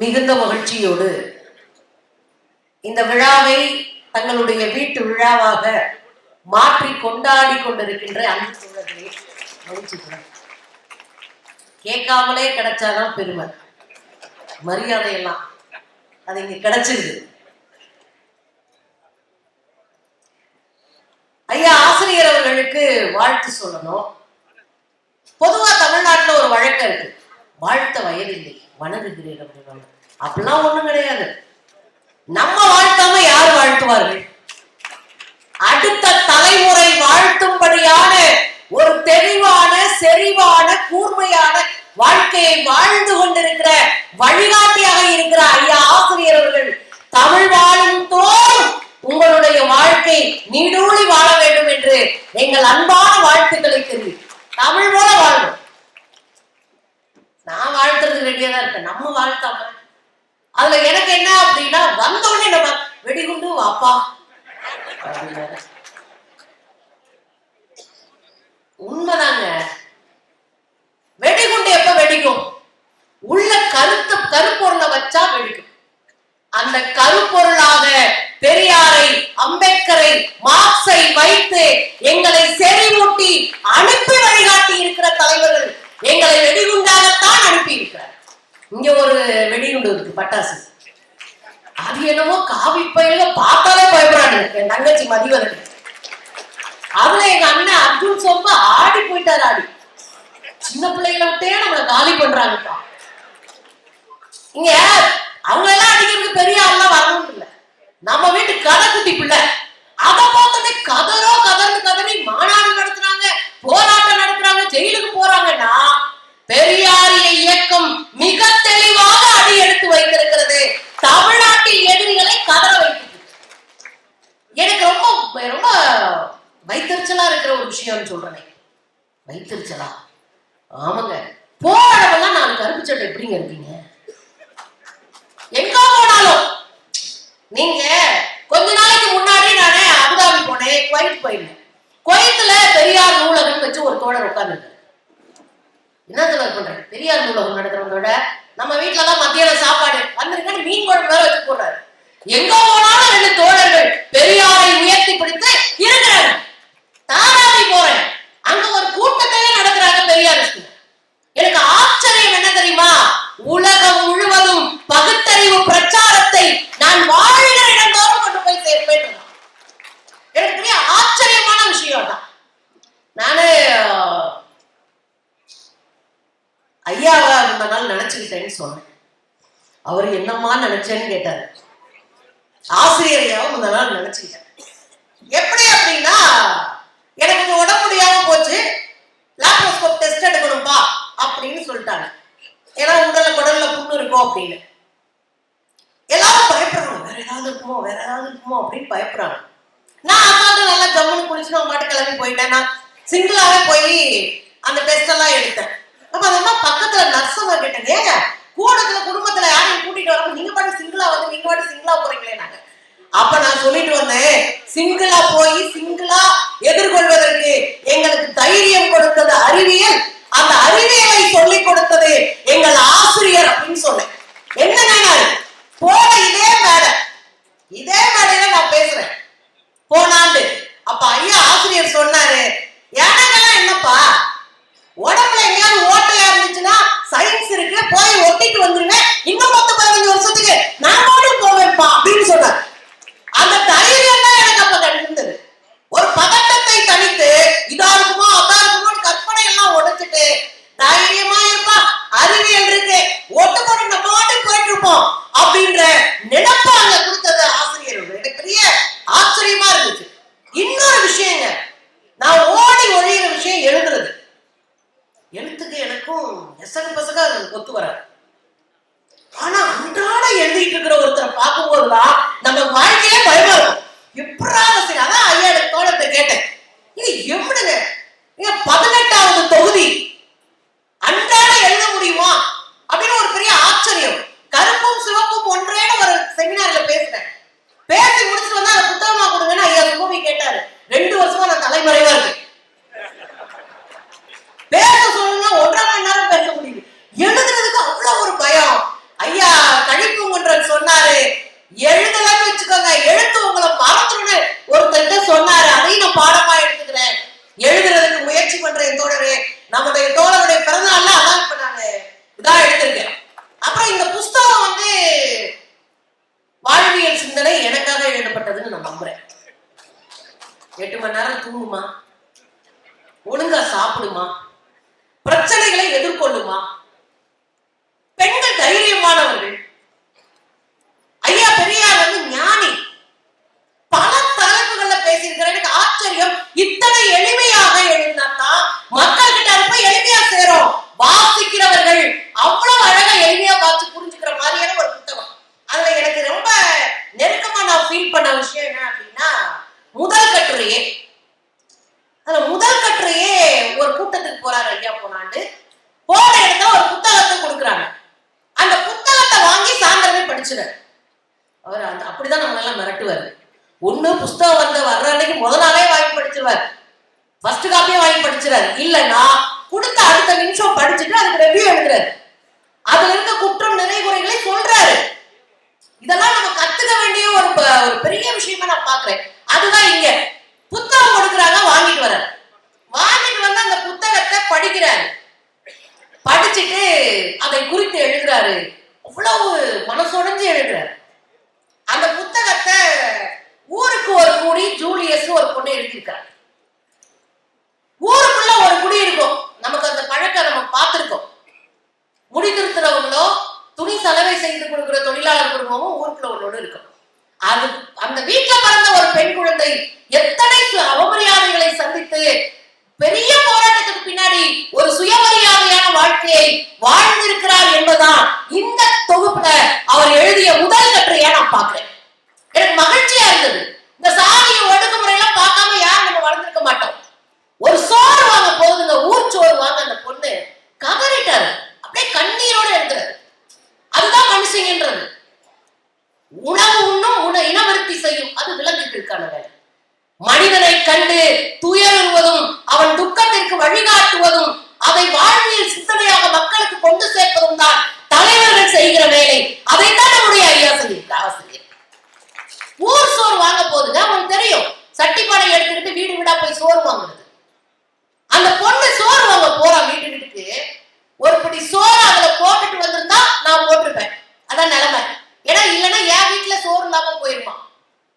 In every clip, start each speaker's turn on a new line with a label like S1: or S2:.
S1: மிகுந்த மகிழ்ச்சியோடு இந்த விழாவை தங்களுடைய வீட்டு விழாவாக மாற்றி கொண்டாடி கொண்டிருக்கின்ற அன்பு தோழர்களே மகிழ்ச்சிக்கிறேன் கேட்காமலே கிடைச்சாதான் பெருமை. மரியாதையெல்லாம் அது இங்க கிடைச்சிருது. ஐயா ஆசிரியர் அவர்களுக்கு வாழ்த்து சொல்லணும். பொதுவா தமிழ்நாட்டுல ஒரு வழக்கம் இருக்கு. வாழ்த்த வயதில்லை. வணங்குகிறேன் அப்படின்னு அப்படிலாம் ஒண்ணும் கிடையாது. நம்ம வாழ்த்தாம யார் வாழ்த்துவார்கள்? அடுத்த தலைமுறை வாழ்த்தும்படியான ஒரு தெளிவான செறிவான கூர்மையான வாழ்க்கையை வாழ்ந்து கொண்டிருக்கிற வழிகாட்டியாக இருக்கிற ஐயா ஆசிரியர் அவர்கள் தமிழ் வாழும் தோறும் உங்களுடைய வாழ்க்கை நீடூழி வாழ வேண்டும் என்று எங்கள் அன்பான வாழ்த்துக்களை தெரிவி தமிழ் போல வாழணும் நான் வாழ்த்துறது வேண்டியதா இருக்கு. நம்ம வாழ்த்தாம அதுல எனக்கு என்ன அப்படின்னா வந்த உடனே நம்ம வெடிகுண்டு வாப்பா. உண்மைதாங்க. வெடிகுண்டு எப்ப வெடிக்கும்? உள்ள கருத்து கருப்பொருளை வச்சா வெடிக்கும். அந்த கருப்பொருளாக பெரியாரை அம்பேத்கரை மார்க்ஸை வைத்து எங்களை செறிவூட்டி அனுப்பி வழிகாட்டி இருக்கிற தலைவர்கள் எங்களை வெடிகுண்டாகத்தான் அனுப்பியிருக்கிறார். இங்க ஒரு வெடிகுண்டு இருக்கு பட்டாசு. அது என்னமோ காவி பயில பார்த்தாலே பயப்படுறாங்க என் தங்கச்சி மதிவதற்கு. அதுல எங்க அண்ணன் அர்ஜுன் சொம்ப ஆடி போயிட்டாரு ஆடி. சின்ன பிள்ளைகளை விட்டே நம்மளை காலி பண்றாங்கப்பா. இங்க அவங்க எல்லாம் அடிக்கிறதுக்கு பெரிய ஆள்லாம் வரணும் இல்ல நம்ம வீட்டு கதைக்குட்டி பிள்ளை. அதை பார்த்தோன்னே கதறோ கதர்னு கதறி மாநாடு நடத்துறாங்க போராட்டம் ஜெயிலுக்கு போறாங்கன்னா பெரியாரிய இயக்கம் மிக தெளிவாக அடி எடுத்து வைத்திருக்கிறது. தமிழ்நாட்டில் எதிரிகளை கதற வைக்கிறது. எனக்கு ரொம்ப ரொம்ப வைத்தறிச்சலா இருக்கிற ஒரு விஷயம்னு சொல்றேன். வைத்தறிச்சலா? ஆமாங்க. போராடவெல்லாம் நான் கருப்பு சட்டை எப்படிங்க இருக்கீங்க எங்க போனாலும். நீங்க கொஞ்ச நாளைக்கு முன்னாடி நானே அபுதாபி போனேன் குவைட் போயிருந்தேன். குவைத்துல பெரியார் நூலகம் வச்சு ஒரு தோழர் உட்கார்ந்துருக்காரு. என்ன தோழர் பண்றாரு? பெரியார் நூலகம் நடத்துறவங்களோட நம்ம வீட்டுல தான் மத்தியான சாப்பாடு. வந்திருக்கேன்னு மீன் குழம்பு வேற வச்சு போடுறாரு. எங்க போனாலும் ரெண்டு தோழர்கள் பெரியாரை உயர்த்தி பிடித்து இருக்கிறாங்க. தாராவி போறேன். அங்க ஒரு கூட்டத்தையே நடக்கிறாங்க பெரியார் எனக்கு ஆச்சரியம் என்ன தெரியுமா உலகம் முழுவதும் பகுத்தறிவு பிரச்சாரத்தை நான் வாழ்கிற இடந்தோறும் கொண்டு போய் சேர்ப்பேன் எனக்கு பெரிய ஆச்சரியமான விஷயம் தான் நானு அஹ், ஐயாவை அந்த நாள் நினைச்சுக்கிட்டேன்னு சொன்னேன். அவர் என்னம்மா நினைச்சேன்னு கேட்டார். ஆசிரியரையாவும் இந்த அந்த நாள் நினைச்சுக்கிட்டேன். எப்படி அப்படின்னா எனக்கு கொஞ்சம் உடம்பு முடியாம போச்சு. லாப்ரோஸ்கோப் டெஸ்ட் எடுக்கணும்பா அப்படின்னு சொல்லிட்டாங்க. ஏன்னா உடல்ல குடல்ல புண்ணு இருக்கும் அப்படின்னு. எல்லாரும் பயப்படுறாங்க. வேற ஏதாவது இருக்குமோ வேற ஏதாவது இருக்குமோ அப்படின்னு பயப்படுறாங்க. நான் அம்மாட்டு நல்லா ஜம்முன்னு குளிச்சு நான் மாட்டு கிளம்பி போயிட்டேன். நான் சிங்கிளாவே போய் அந்த டெஸ்ட் எல்லாம் எடுத்தேன். அப்ப அந்த அம்மா பக்கத்துல நர்ஸ் அம்மா கேட்டேன் ஏங்க கூடத்துல குடும்பத்துல யாரையும் கூட்டிட்டு வராம நீங்க பாட்டு சிங்கிளா வந்து நீங்க பாட்டு சிங்கிளா போறீங்களே நாங்க. அப்ப நான் சொல்லிட்டு வந்தேன் சிங்கிளா போய் சிங்கிளா எதிர்கொள்வதற்கு எங்களுக்கு தைரியம் கொடுத்தது அறிவியல். அந்த அறிவியலை சொல்லிக் கொடுத்தது எங்கள் ஆசிரியர் அப்படின்னு சொன்னேன். என்ன நானாரு போன இதே மேடை இதே மேடையில நான் பேசுறேன் போன ஆண்டு அப்ப ஐயா ஆசிரியர் சொன்னாரு எனக்கெல்லாம் என்னப்பா உடம்புல எங்கேயாவது ஓட்டையா இருந்துச்சுன்னா சயின்ஸ் இருக்கு போய் ஒட்டிட்டு வந்துருங்க இன்னும் பத்து பதினஞ்சு வருஷத்துக்கு நான் ஓடி போவேன்ப்பா அப்படின்னு சொன்னார் அந்த தைரியம் தான் எனக்கு அப்ப கிடைந்தது ஒரு பதட்டத்தை தனித்து இதா இருக்குமோ அதா இருக்குமோ கற்பனை எல்லாம் உடைச்சிட்டு தைரியமா இருப்பா அறிவியல் இருக்கு ஒட்டு போட்டு நம்ம பாட்டுக்கு போயிட்டு இருப்போம் அப்படின்ற நினைப்பு அங்க கொடுத்தது ஆசிரியர் எனக்கு பெரிய ஆச்சரியமா இருந்துச்சு இன்னொரு விஷயங்க நான் ஓடி ஒழியிற விஷயம் எழுதுறது எழுத்துக்கு எனக்கும் எசகு பசக அது ஒத்து வராது ஆனா அன்றாட எழுதிட்டு இருக்கிற ஒருத்தரை பார்க்கும்போதுதான் நம்ம வாழ்க்கையே பயமா இருக்கும் எப்படாத சரி அதான் ஐயா எனக்கு தோழத்தை கேட்டேன் இது எப்படிங்க நீங்க பதினெட்டாவது தொகுதி அன்றாட எழுத முடியுமா அப்படின்னு ஒரு பெரிய ஆச்சரியம் கருப்பும் சிவப்பும் ஒன்றேன்னு ஒரு செமினார்ல பேசினேன் பேசி முடிச்சுட்டு வந்து அந்த புத்தகமா கொடுங்கன்னு ஐயா சுபவி கேட்டாரு ரெண்டு வருஷமா நான் தலைமறைவா இருக்கேன் பேச சொல்லுங்க ஒன்றரை மணி நேரம் பேச முடியுது எழுதுறதுக்கு அவ்வளவு ஒரு பயம் ஐயா என் தோழரே நம்முடைய தோழருடைய பிறந்த நாள்ல அதான் இப்ப நான் இதா எடுத்திருக்கேன் அப்புறம் இந்த புஸ்தகம் வந்து வாழ்வியல் சிந்தனை எனக்காக எழுதப்பட்டதுன்னு நான் நம்புறேன் எட்டு மணி நேரம் தூங்குமா ஒழுங்கா சாப்பிடுமா? பிரச்சனைகளை எதிர்கொள்ளுமா? பெண்கள் தைரியமானவர்கள். ஐயா பெரியார் வந்து ஞானி. பல தலைப்புகள்ல பேசியிருக்கிற எனக்கு ஆச்சரியம். இத்தனை எளிமையாக எழுதினாதான் மக்கள் கிட்ட ரொம்ப எளிமையா சேரும். வாசிக்கிறவர்கள் அவ்வளவு அழகா எளிமையா வாசிச்சு புரிஞ்சுக்கிற மாதிரியான ஒரு புத்தகம். அதுல எனக்கு ரொம்ப நெருக்கமா நான் ஃபீல் பண்ண விஷயம் என்ன அப்படின்னா முதல் கட்டுரையே அதுல முதல் கட்டுரையே ஒரு கூட்டத்துக்கு போறாரு ஐயா போனாண்டு. போற இடத்துல ஒரு புத்தகத்தை கொடுக்குறாங்க. அந்த புத்தகத்தை வாங்கி சாயந்தரமே படிச்சுறாரு அவர் அந்த அப்படிதான் நம்ம எல்லாம் மிரட்டுவாரு. ஒண்ணு புஸ்தகம் வந்து வர்ற அன்னைக்கு முத நாளே வாங்கி படிச்சிருவார். ஃபர்ஸ்ட் காப்பியே வாங்கி படிச்சிடாரு இல்லைன்னா கொடுத்த அடுத்த நிமிஷம் படிச்சுட்டு அதுக்கு ரெவ்யூ எழுதுறாரு அதுல இருக்க குற்றம் நிறைகுறைகளை சொல்றாரு. இதெல்லாம் நம்ம கத்துக்க வேண்டிய ஒரு ஒரு பெரிய விஷயமா நான் பாக்குறேன். அதுதான் இங்க புத்தகம் கொடுக்குறாங்க வாங்கிட்டு வர வாங்கிட்டு வந்து அந்த புத்தகத்தை படிக்கிறாரு. படிச்சுட்டு அதை குறித்து எழுதுறாரு. அவ்வளவு மனசுடைஞ்சு எழுதுறாரு. அந்த புத்தகத்தை ஊருக்கு ஒரு குடி ஜூலியஸ் ஒரு பொண்ணு எழுதியிருக்காரு ஊருக்குள்ள ஒரு குடி இருக்கும். நமக்கு அந்த பழக்கம் நம்ம பார்த்திருக்கோம். முடி திருத்துறவங்களோ துணி சலவை செய்து கொடுக்கிற தொழிலாளர் குடும்பமும் ஊருக்குள்ள ஒண்ணு இருக்கும். அது அந்த வீட்டுல பிறந்த ஒரு பெண் குழந்தை எத்தனை சு- அவமரியாதைகளை சந்தித்து பெரிய போராட்டத்துக்கு பின்னாடி ஒரு சுயமரியாதையான வாழ்க்கையை வாழ்ந்திருக்கிறார் என்பதுதான் இந்த தொகுப்புல அவர் எழுதிய முதல் கட்டுரையா நான் பார்க்கிறேன் எனக்கு மகிழ்ச்சியா இருந்தது இந்த சாதிய ஒடுக்குமுறையெல்லாம் பார்க்காம யாரும் நம்ம வளர்ந்திருக்க மாட்டோம் ஒரு சோறு வாங்க போகுதுங்க ஊர் சோறு வாங்க அந்த பொண்ணு கதறிட்டாரு அப்படியே கண்ணீரோட எழுதுறாரு அதுதான் மனுஷங்கன்றது உணவு உண்ணும் உண இனவருத்தி செய்யும் அது விலங்குகளுக்கான வேலை மனிதனை கண்டு துயருவதும் அவன் துக்கத்திற்கு வழிகாட்டுவதும் அதை வாழ்வியல் சிந்தனையாக மக்களுக்கு கொண்டு சேர்ப்பதும் தான் தலைவர்கள் செய்கிற வேலை அதைத்தான் நம்முடைய ஐயா சொல்லியிருக்கிறார் ஆசிரியர் ஊர் சோறு வாங்க போகுதுங்க அவங்களுக்கு தெரியும். சட்டிப்பானை எடுத்துக்கிட்டு வீடு வீடா போய் சோறு வாங்குறது. அந்த பொண்ணு சோறு வாங்க போறா வீட்டு வீட்டுக்கு ஒரு படி சோறு அதுல போட்டுட்டு வந்திருந்தா நான் போட்டிருப்பேன். அதான் நிலைமை. ஏன்னா இல்லைன்னா என் வீட்டுல சோறு இல்லாம போயிருப்பான்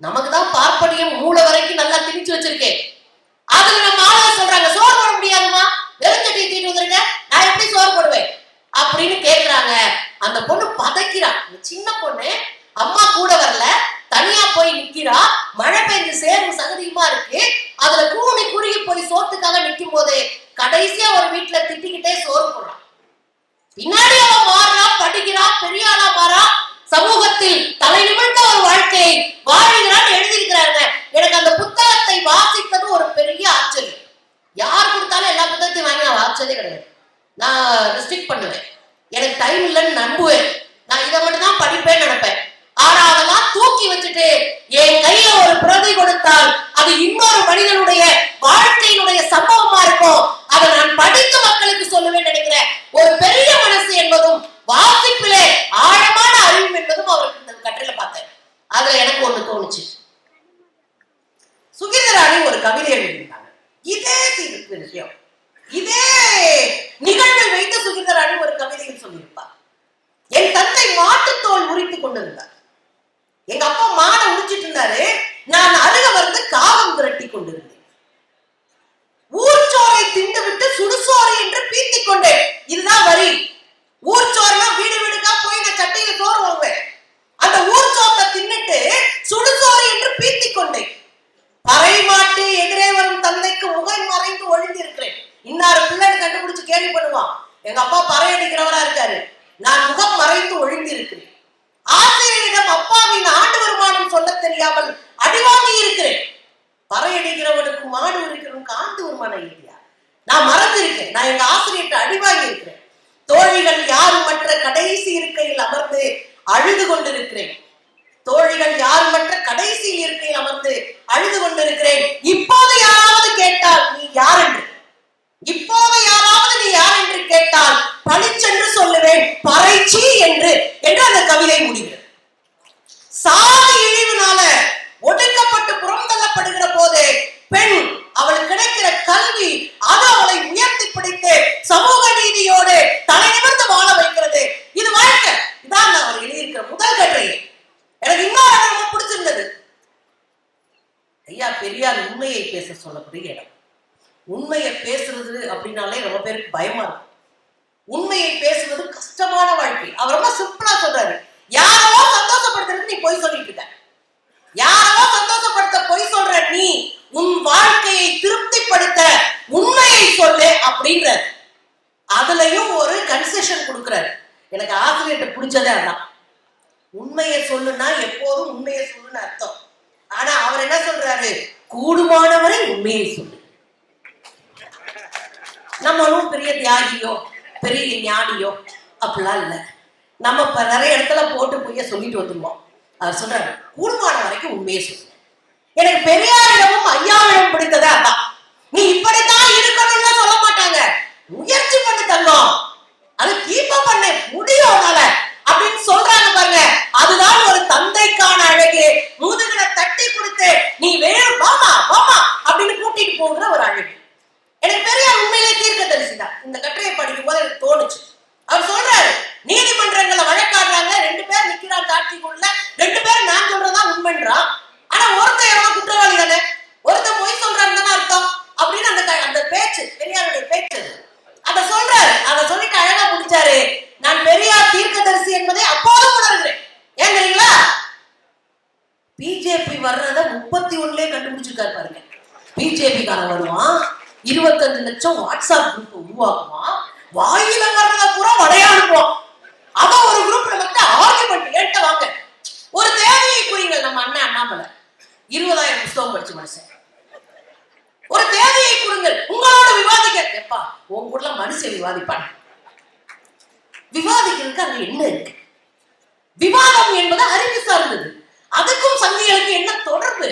S1: நமக்கு தான் பார்ப்பனியம் மூளை வரைக்கும் நல்லா திணிச்சு வச்சிருக்கேன். அதுல நம்ம ஆளுங்க சொல்றாங்க சோறு போட முடியாதுமா வெறும் சட்டியை தீட்டு வந்துருங்க. நான் எப்படி சோறு போடுவேன்? அப்படின்னு கேக்குறாங்க. அந்த பொண்ணு பதைக்கிறான் சின்ன பொண்ணு அம்மா கூட வரல தனியா போய் நிக்கிறா மழை பெஞ்சு சேரும் சகதியுமா இருக்கு அதுல கூணி குறுகி போய் சோத்துக்காக நிக்கும் போது கடைசியா ஒரு வீட்டுல திட்டிக்கிட்டே சோறு போடுறான் பின்னாடி அவன் மாறுறா படிக்கிறா பெரிய ஆளா மாறா சமூகத்தில் தலை நிமிர்ந்த ஒரு வாழ்க்கையை வாழ்கிறான்னு எழுதியிருக்கிறாங்க. எனக்கு அந்த புத்தகத்தை வாசித்தது ஒரு பெரிய ஆச்சரியம். யார் கொடுத்தாலும் எல்லா புத்தகத்தையும் வாங்கி நான் வாசிச்சதே கிடையாது. நான் ரெஸ்ட்ரிக்ட் பண்ணுவேன். எனக்கு டைம் இல்லைன்னு நம்புவேன். நான் இதை மட்டும் தான் படிப்பேன்னு நினைப்பேன். ஆனா அதெல்லாம் தூக்கி வச்சுட்டு என் கையில ஒரு பிரதி கொடுத்தால் அது இன்னொரு மனிதனுடைய வாழ்க்கையினுடைய சம்பவமா இருக்கும் அதை நான் படித்து மக்களுக்கு சொல்லுவேன் நினைக்கிறேன் ஒரு பெரிய மனசு என்பதும் வாசிப்பிலே ஆழமான அறிவு என்பதும் அவருக்கு இந்த கட்டுரையில பார்த்தேன் அதுல எனக்கு ஒண்ணு தோணுச்சு சுகீந்திராணி ஒரு கவிதை எழுதியிருந்தாங்க இதே சி- விஷயம் இதே நிகழ்வை வைத்து சுகீந்திராணி ஒரு கவிதையில் சொல்லியிருப்பார் என் தந்தை மாட்டுத்தோல் உரித்து கொண்டிருந்தார் எங்க அப்பா மாடை உரிச்சிட்டு இருந்தாரு நான் அருக வந்து காகம் விரட்டி கொண்டிருந்தேன் ஊர்ச்சோரை திண்டுவிட்டு சுடுசோறு என்று பீத்திக் கொண்டேன் இதுதான் வரி ஊர்ச்சோறுனா வீடு வீடுக்கா போய் நான் சட்டையில சோறு வாங்குவேன் அந்த ஊர்ச்சோத்தை தின்னுட்டு சுடுசோறு என்று பீத்திக் கொண்டேன் பறை மாட்டு எதிரே வரும் தந்தைக்கு முகை மறைந்து ஒழிந்திருக்கிறேன் இன்னாரு பிள்ளைன்னு கண்டுபிடிச்சு கேள்வி பண்ணுவான் எங்க அப்பா பறை அடிக்கிறவரா இருக்காரு நான் முகம் மறைந்து ஒழிந்திருக்கிறேன் ஆசிரியரிடம் அப்பாவின் ஆண்டு வருமானம் சொல்ல தெரியாமல் அடிவாங்கி இருக்கிறேன் பறை அடிக்கிறவனுக்கு மாடு இருக்கிறவனுக்கு ஆண்டு வருமானம் இல்லையா நான் மறந்திருக்கேன் நான் எங்க ஆசிரியர்கிட்ட அடிவாங்கி இருக்கிறேன் தோழிகள் யாரும் மற்ற கடைசி இருக்கையில் அமர்ந்து அழுது கொண்டிருக்கிறேன். தோழிகள் யாரும் மற்ற கடைசி இருக்கையில் அமர்ந்து அழுது கொண்டிருக்கிறேன். இப்போது யாராவது கேட்டால் நீ யார் என்று? இப்போது யாராவது நீ யார் என்று கேட்டால் பளிச்சென்று சொல்லுவேன் பறைச்சி என்று என்று அந்த கவிதை முடிகிறது. சாதி இழிவுனால ஒடுக்கப்பட்டு புறந்தள்ளப்படுகிற போது பெண் அவளுக்கு கிடைக்கிற கல்வி அது அவளை உயர்த்தி பிடித்து சமூக நீதியோடு தலை நிமிர்ந்து வாழ வைக்கிறது. இது வாழ்க்கை. இதான் அவர் எழுதியிருக்கிற முதல் கட்டுரை. எனக்கு இன்னொரு இடம் ரொம்ப பிடிச்சிருந்தது. ஐயா பெரியார் உண்மையை பேச சொல்லக்கூடிய இடம். உண்மையை பேசுறது அப்படின்னாலே ரொம்ப பேருக்கு பயமா இருக்கும். உண்மையை பேசுவது கஷ்டமான வாழ்க்கை. அவர் ரொம்ப சிம்பிளா சொல்றாரு. யாரோ சந்தோஷப்படுத்துறது நீ பொய் சொல்லிட்டு இருக்க. யாரோ சந்தோஷப்படுத்த பொய் சொல்ற நீ உன் வாழ்க்கையை திருப்திப்படுத்த உண்மையை சொல்லு அப்படின்றார். அதுலயும் ஒரு கன்செஷன் கொடுக்குறாரு. எனக்கு ஆசிரியர்கிட்ட பிடிச்சதே அதான். உண்மையை சொல்லுனா எப்போதும் உண்மையை சொல்லுன்னு அர்த்தம். ஆனா அவர் என்ன சொல்றாரு? கூடுமானவரை உண்மையை சொல்லு. நம்மளும் பெரிய தியாகியோ பெரிய ஞானியோ அப்படிலாம் இல்லை. நம்ம நிறைய இடத்துல போட்டு போய் சொல்லிட்டு வந்துருவோம். அவர் சொல்றாரு கூடுமான வரைக்கும் உண்மையை சொல்லு. எனக்கு பெரியாரிடமும் ஐயாவிடம் பிடித்தது அதான். நீ இப்படித்தான் இருக்கணும்னு சொல்ல மாட்டாங்க. முயற்சி பண்ணி தந்தோம் அது கீப்பா பண்ண. முடியும் உன்னால அப்படின்னு சொல்றாங்க பாருங்க அதுதான் ஒரு தந்தைக்கான அழகு முதுகுல தட்டி கொடுத்து நீ வேணும் வாமா வாமா அப்படின்னு கூட்டிட்டு போகிற ஒரு அழகு எனக்கு பெரியார் உண்மையிலே தீர்க்க தரிசிதான் இந்த கட்டுரையை படிக்கும் போது எனக்கு தோணுச்சு அவர் சொல்றாரு நீதிமன்றங்கள்ல வழக்காடுறாங்க ரெண்டு பேர் நிக்கிறான் காட்சிக்குள்ள ரெண்டு பேரும் நான் சொல்றதா உண்மைன்றான் ஆனா ஒருத்தன் எவனோ குற்றவாளி தானே ஒருத்தன் பொய் சொல்றான்னு தானே அர்த்தம் அப்படின்னு அந்த க- அந்த பேச்சு பெரியாருடைய பேச்சு அது. அத சொல்றாரு அத சொல்லிட்டு அழகா முடிச்சாரு நான் பெரியார் தீர்க்கதரிசி என்பதை அப்போதும் உணர்கிறேன் ஏன் தெரியுங்களா பிஜேபி வர்றத முப்பத்தி ஒண்ணுலயே கண்டுபிடிச்சிருக்காரு பாருங்க. பிஜேபி காரன் வருவான் இருபத்தஞ்சு லட்சம் வாட்ஸ்அப் குரூப் உருவாக்குவான் வாயில வர்றத பூரா வடைய அனுப்புவான் அவன் ஒரு குரூப் மட்டும் ஆர்குமெண்ட் கேட்ட வாங்க. ஒரு தேவையை குறிங்கள் நம்ம அண்ணன் அண்ணாமலை. இருபதாயிரம் புஸ்தகம் படிச்சு மனுஷன். ஒரு தேவையை கொடுங்கள் உங்களோட விவாதிக்க. எப்பா உன் கூட மனுஷன் விவாதிப்பான். விவாதிக்கிறதுக்கு அங்க என்ன இருக்கு? விவாதம் என்பது அறிவு சார்ந்தது. அதுக்கும் சங்கிகளுக்கு என்ன தொடர்பு?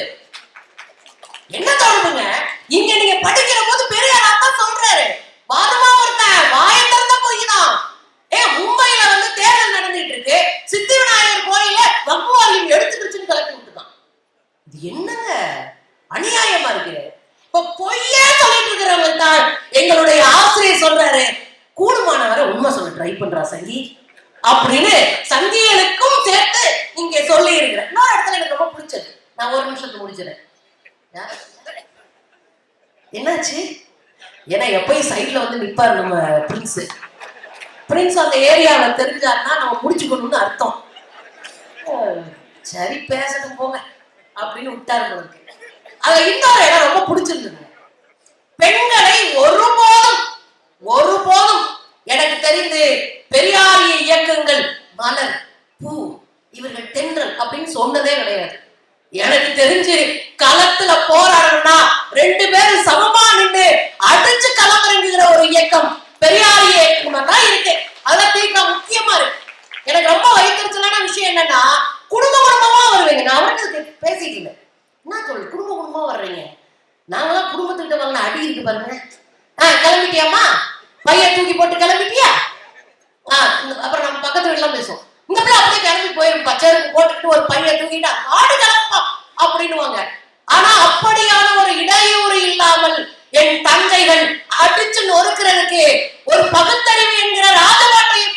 S1: என்ன தொடர்புங்க? இங்க நீங்க படிக்கிற போது பெரியார் அதான் சொல்றாரு வாதமா ஒருத்தன் வாயை திறந்த போய்தான் ஏ மும்பையில வந்து தேர்தல் நடந்துட்டு இருக்கு சித்தி விநாயகர் கோயில வக்குவாரியம் எடுத்துக்கிடுச்சுன்னு கலக்கி விட்டுதான் இது என்னங்க அநியாயமா இருக்கு இப்ப பொய்யே சொல்லிட்டு இருக்கிறவங்க தான் எங்களுடைய ஆசிரியர் சொல்றாரு கூடுமானவரை உண்மை சொல்ல ட்ரை பண்றா சங்கி அப்படின்னு சங்கிகளுக்கும் சேர்த்து இங்க சொல்லி இருக்கிறேன் இன்னொரு இடத்துல எனக்கு ரொம்ப பிடிச்சது நான் ஒரு நிமிஷத்துக்கு முடிச்சிடறேன் யார்? என்னாச்சு ஏன்னா எப்பயும் சைட்ல வந்து நிற்பார் நம்ம பிரின்ஸ் பிரின்ஸ் அந்த ஏரியாவில் தெரிஞ்சாருன்னா நம்ம முடிச்சுக்கணும்னு அர்த்தம். சரி பேசணும் போங்க அப்படின்னு விட்டாரு உங்களுக்கு அதுல இன்னொரு இடம் ரொம்ப பிடிச்சிருந்தது. பெண்களை ஒருபோதும் ஒருபோதும் எனக்கு தெரிந்து பெரியாரிய இயக்கங்கள் மலர் பூ இவர்கள் தென்றல் அப்படின்னு சொன்னதே கிடையாது. எனக்கு தெரிஞ்சு களத்துல போராடணும்னா ரெண்டு பேரும் சமமா நின்று அடிச்சு களமிறங்குகிற ஒரு இயக்கம் பெரியார் இயக்கமா தான் இருக்கு. அதெல்லாம் தீர்க்க முக்கியமா இருக்கு. எனக்கு ரொம்ப வைத்தறிச்சலான விஷயம் என்னன்னா குடும்ப குடும்பமா வருவீங்க. நான் அவருக்கு பேசிட்டு இருந்தேன் என்ன சொல்லு குடும்ப குடும்பமா வர்றீங்க? நாங்களாம் குடும்பத்துக்கிட்ட வாங்கின அடி இருக்கு பாருங்க ஆ கிளம்பிட்டியாமா பையன் தூக்கி போட்டு கிளம்பிட்டியா? ஆ, இந்த- அப்புறம் நம்ம பக்கத்து வீட்டுலாம் பேசுவோம். இந்த பிள்ளை அப்படியே கிளம்பி போயிரும் பச்சருக்கு போட்டுக்கிட்டு ஒரு பையன் தூக்கிட்டு ஆடு கிளம்பா அப்படின்னுவாங்க. ஆனா அப்படியான ஒரு இடையூறு இல்லாமல் என் தங்கைகள் அடிச்சு நொறுக்கிறதுக்கு ஒரு பகுத்தறிவு என்கிற ராஜபாட்டையை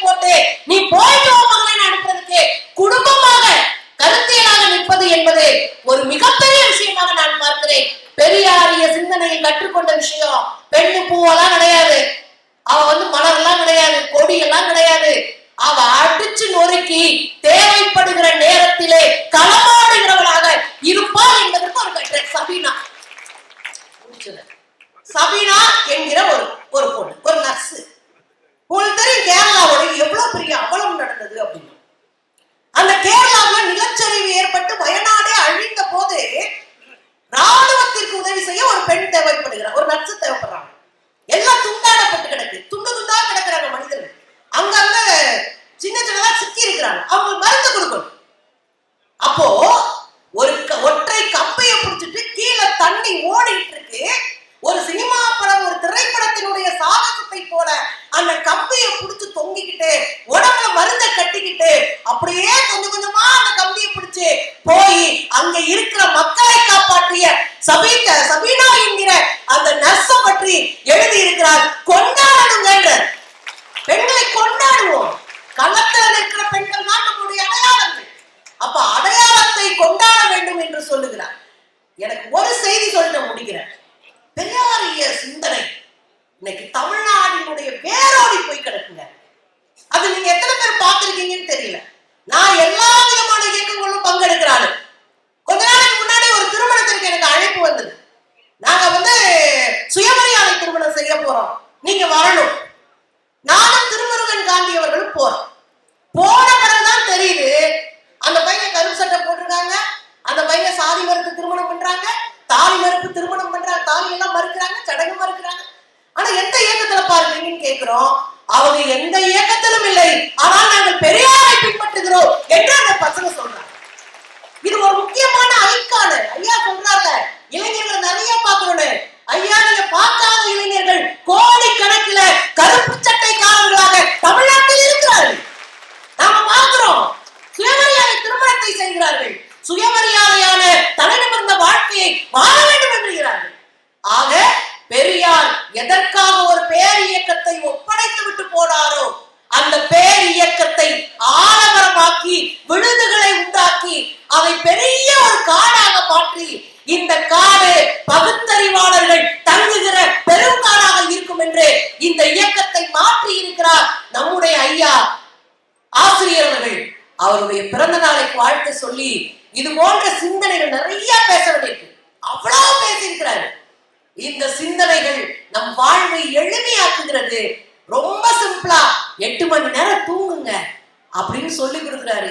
S1: சபீட்ட சபீனா என்கிற அந்த நர்ஸை பற்றி எழுதி இருக்கிறார் கொண்டு கருத்துக்களை சொல்லி இது போன்ற சிந்தனைகள் நிறைய பேச வேண்டியிருக்கு. அவ்வளவு பேசியிருக்கிறாரு. இந்த சிந்தனைகள் நம் வாழ்வை எளிமையாக்குகிறது. ரொம்ப சிம்பிளா எட்டு மணி நேரம் தூங்குங்க அப்படின்னு சொல்லி கொடுக்குறாரு.